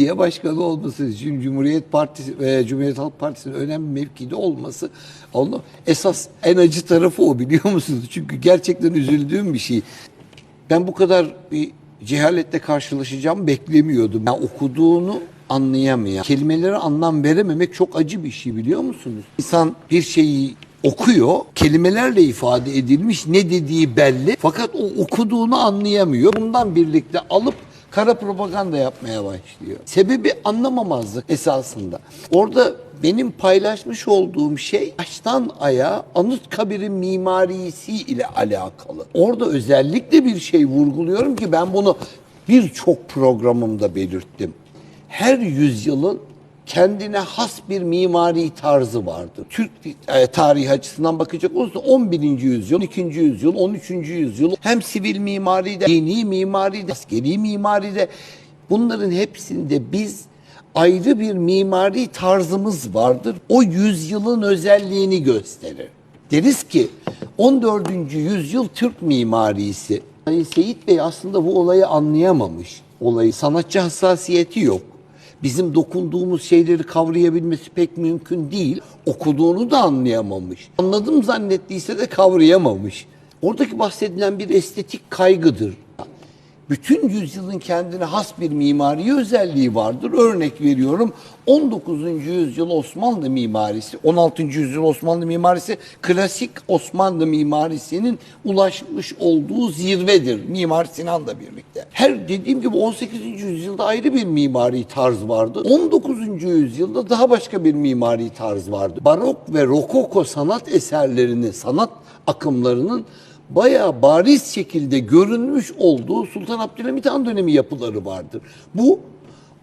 belediye başkanı olması, Cumhuriyet Partisi ve Cumhuriyet Halk Partisi'nin önemli mevkide olması onu esas en acı tarafı o biliyor musunuz? Çünkü gerçekten üzüldüğüm bir şey. Ben bu kadar bir cehaletle karşılaşacağım beklemiyordum. Ben okuduğunu anlayamayan, kelimelere anlam verememek çok acı bir şey biliyor musunuz? İnsan bir şeyi okuyor, kelimelerle ifade edilmiş, ne dediği belli. Fakat o okuduğunu anlayamıyor. Bundan birlikte alıp kara propaganda yapmaya başlıyor. Sebebi anlamamazlık esasında. Orada benim paylaşmış olduğum şey baştan aya Anıtkabir'in mimarisi ile alakalı. Orada özellikle bir şey vurguluyorum ki ben bunu birçok programımda belirttim. Her yüzyılın kendine has bir mimari tarzı vardır. Türk e, tarihi açısından bakacak olursa 11. yüzyıl, 12. yüzyıl, 13. yüzyıl hem sivil mimaride, dini mimaride, askeri mimaride bunların hepsinde biz ayrı bir mimari tarzımız vardır. O yüzyılın özelliğini gösterir. Deriz ki 14. yüzyıl Türk mimarisi. Sayın Seyit Bey aslında bu olayı anlayamamış. Olayı sanatçı hassasiyeti yok. Bizim dokunduğumuz şeyleri kavrayabilmesi pek mümkün değil. Okuduğunu da anlayamamış. Anladım zannettiyse de kavrayamamış. Oradaki bahsedilen bir estetik kaygıdır. Bütün yüzyılın kendine has bir mimari özelliği vardır. Örnek veriyorum 19. yüzyıl Osmanlı mimarisi, 16. yüzyıl Osmanlı mimarisi klasik Osmanlı mimarisinin ulaşmış olduğu zirvedir. Mimar Sinan'la birlikte. Her dediğim gibi 18. yüzyılda ayrı bir mimari tarz vardı. 19. yüzyılda daha başka bir mimari tarz vardı. Barok ve rokoko sanat eserlerini, sanat akımlarının bayağı bariz şekilde görünmüş olduğu Sultan Abdülhamit Han dönemi yapıları vardır. Bu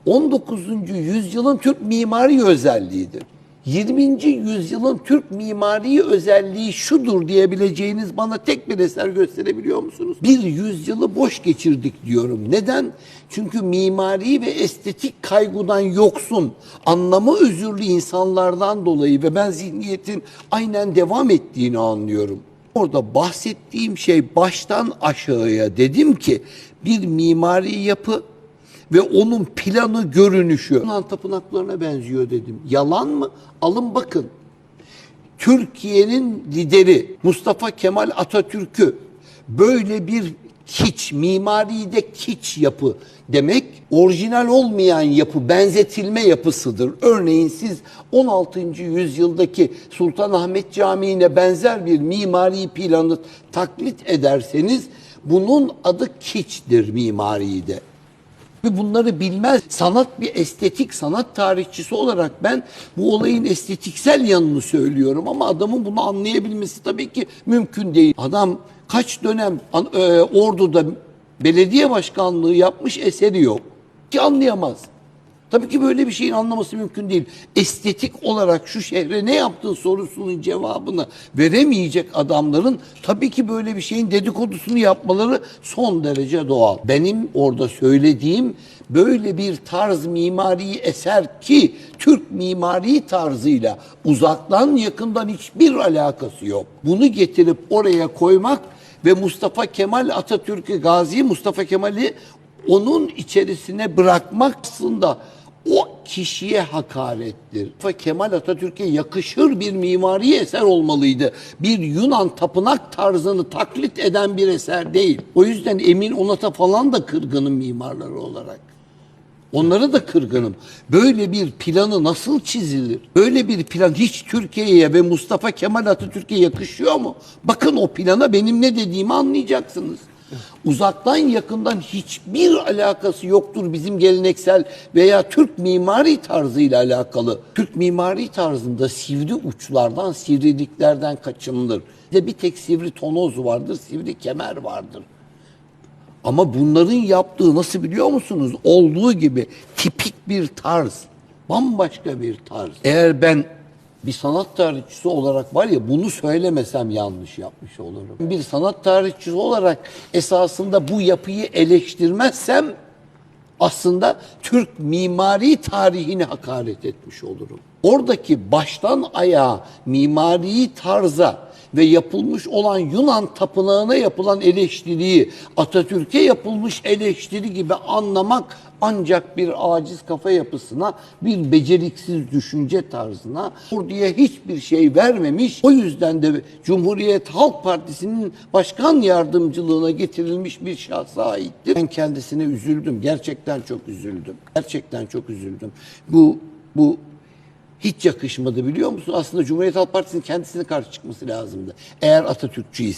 19. yüzyılın Türk mimari özelliğidir. 20. yüzyılın Türk mimari özelliği şudur diyebileceğiniz bana tek bir eser gösterebiliyor musunuz? Bir yüzyılı boş geçirdik diyorum. Neden? Çünkü mimari ve estetik kaygıdan yoksun, anlamı özürlü insanlardan dolayı ve ben zihniyetin aynen devam ettiğini anlıyorum. Orada bahsettiğim şey baştan aşağıya dedim ki bir mimari yapı ve onun planı görünüşü Yunan tapınaklarına benziyor dedim. Yalan mı? Alın bakın. Türkiye'nin lideri Mustafa Kemal Atatürk'ü böyle bir kiç, mimaride kiç yapı demek orijinal olmayan yapı, benzetilme yapısıdır. Örneğin siz 16. yüzyıldaki Sultanahmet Camii'ne benzer bir mimari planı taklit ederseniz bunun adı kiçtir mimaride. Ve bunları bilmez. Sanat bir estetik sanat tarihçisi olarak ben bu olayın estetiksel yanını söylüyorum ama adamın bunu anlayabilmesi tabii ki mümkün değil. Adam kaç dönem e, orduda belediye başkanlığı yapmış eseri yok ki anlayamaz. Tabii ki böyle bir şeyin anlaması mümkün değil. Estetik olarak şu şehre ne yaptın sorusunun cevabını veremeyecek adamların tabii ki böyle bir şeyin dedikodusunu yapmaları son derece doğal. Benim orada söylediğim böyle bir tarz mimari eser ki Türk mimari tarzıyla uzaktan yakından hiçbir alakası yok. Bunu getirip oraya koymak ve Mustafa Kemal Atatürk'ü, Gazi Mustafa Kemal'i onun içerisine bırakmak aslında kişiye hakarettir. Kemal Atatürk'e yakışır bir mimari eser olmalıydı. Bir Yunan tapınak tarzını taklit eden bir eser değil. O yüzden Emin Onat'a falan da kırgınım mimarları olarak. Onlara da kırgınım. Böyle bir planı nasıl çizilir? Böyle bir plan hiç Türkiye'ye ve Mustafa Kemal Atatürk'e yakışıyor mu? Bakın o plana benim ne dediğimi anlayacaksınız. Uzaktan yakından hiçbir alakası yoktur bizim geleneksel veya Türk mimari tarzıyla alakalı. Türk mimari tarzında sivri uçlardan, sivriliklerden kaçınılır. Bir tek sivri tonoz vardır, sivri kemer vardır. Ama bunların yaptığı nasıl biliyor musunuz? Olduğu gibi tipik bir tarz. Bambaşka bir tarz. Eğer ben bir sanat tarihçisi olarak var ya bunu söylemesem yanlış yapmış olurum. Bir sanat tarihçisi olarak esasında bu yapıyı eleştirmezsem aslında Türk mimari tarihini hakaret etmiş olurum. Oradaki baştan ayağa mimari tarza ve yapılmış olan Yunan tapınağına yapılan eleştiriyi Atatürk'e yapılmış eleştiri gibi anlamak ancak bir aciz kafa yapısına, bir beceriksiz düşünce tarzına, orduya hiçbir şey vermemiş. O yüzden de Cumhuriyet Halk Partisi'nin başkan yardımcılığına getirilmiş bir şahsa aittir. Ben kendisine üzüldüm. Gerçekten çok üzüldüm. Gerçekten çok üzüldüm. Bu bu hiç yakışmadı biliyor musun? Aslında Cumhuriyet Halk Partisi'nin kendisine karşı çıkması lazımdı. Eğer Atatürkçüyse.